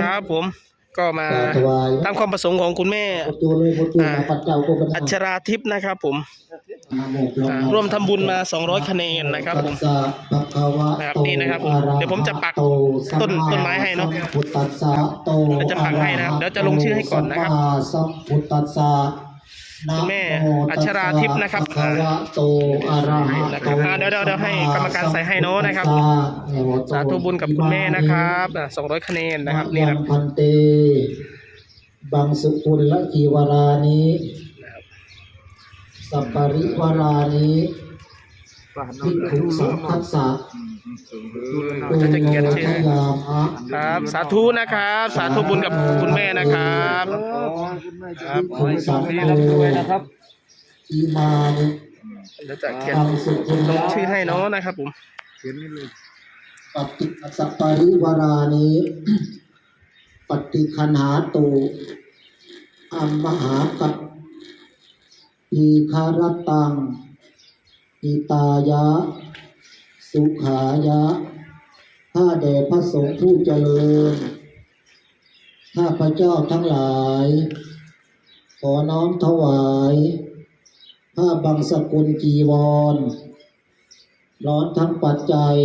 ครับผมก็มาถวายตามความประสงค์ของคุณแม่โอจูเลยโอจูมาปัจเจ้าก็เป็นอัชราทิพย์นะครับผมอ่าร่วมทำบุญมา 200 คะแนนนะครับผมตัสสะภะคะวะนะครับโตนี่นะครับผมอรหเดี๋ยวผมจะปักโต้นต้นไม้ให้เนอะสัมพุทธัสสะโตเดี๋ยวจะปักให้นะครับเดี๋ยวจะลงชื่อให้ก่อนนะครับ สัมมาสัมพุทธัสสะนะคุณแม่โอัชราทิพย์นะครับภะคะวะโตอะระหะนะครับโตอ่าเดี๋ยวเดี๋ยวเดี๋ยวให้กรรมการใส่ให้เนอะนะครับสัมมาสัมพุทธัสสะสาธุบุญกับคุณแม่นะครับอ่า200คะแนนนะครับนี่ยันะงพันเตบังสุกุลละกีวรานิสัปปริวารานิภิกขุสังคัสสะ จะจะเขียนชื่อครับ สาธุนะครับ สาธุบุญกับคุณแม่นะครับครับภิกขุสังโฆนะครับอิมานิเดี๋ยวจะเขียนลงชื่อให้เนาะนะครับผมเขียนนี่เลยปฏิสัปปริวารานิปฏิคันหาตุอัมมหากัปีคารตังอิตายะ สุขายะข้าแด่พระสงฆ์ผู้เจริญ ข้าพระเจ้าทั้งหลาย ขอน้อมถวายผ้าบังสกุลจีวร ร้อนทั้งปัจจัย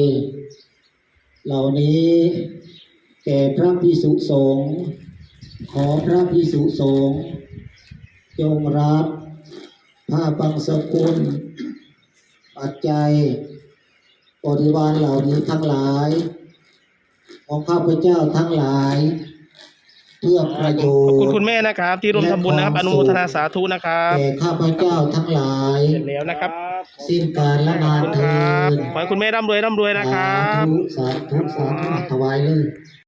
เหล่านี้แก่พระพิสุสงฆ์ขอพระพิสุสงฆ์จงรับผ้าบังสกุล ปัจจัย บริวารเหล่านี้ทั้งหลาย ของข้าพเจ้าทั้งหลาย เพื่อประโยขอบคุณชน์คุณแม่นะครับ ที่ร่วมทำบุญนะครับ อนุโมทนาสาธุนะครับแก่ข้าพเจ้าทั้งหลาย เสร็จแล้วนะครับ สิ้นการละขนาอบนคุณคเทิรับนขอให้คุณแม่ร่ำรวยร่ำรวยนะครับ สาธุสาธุสาธุถวายเลย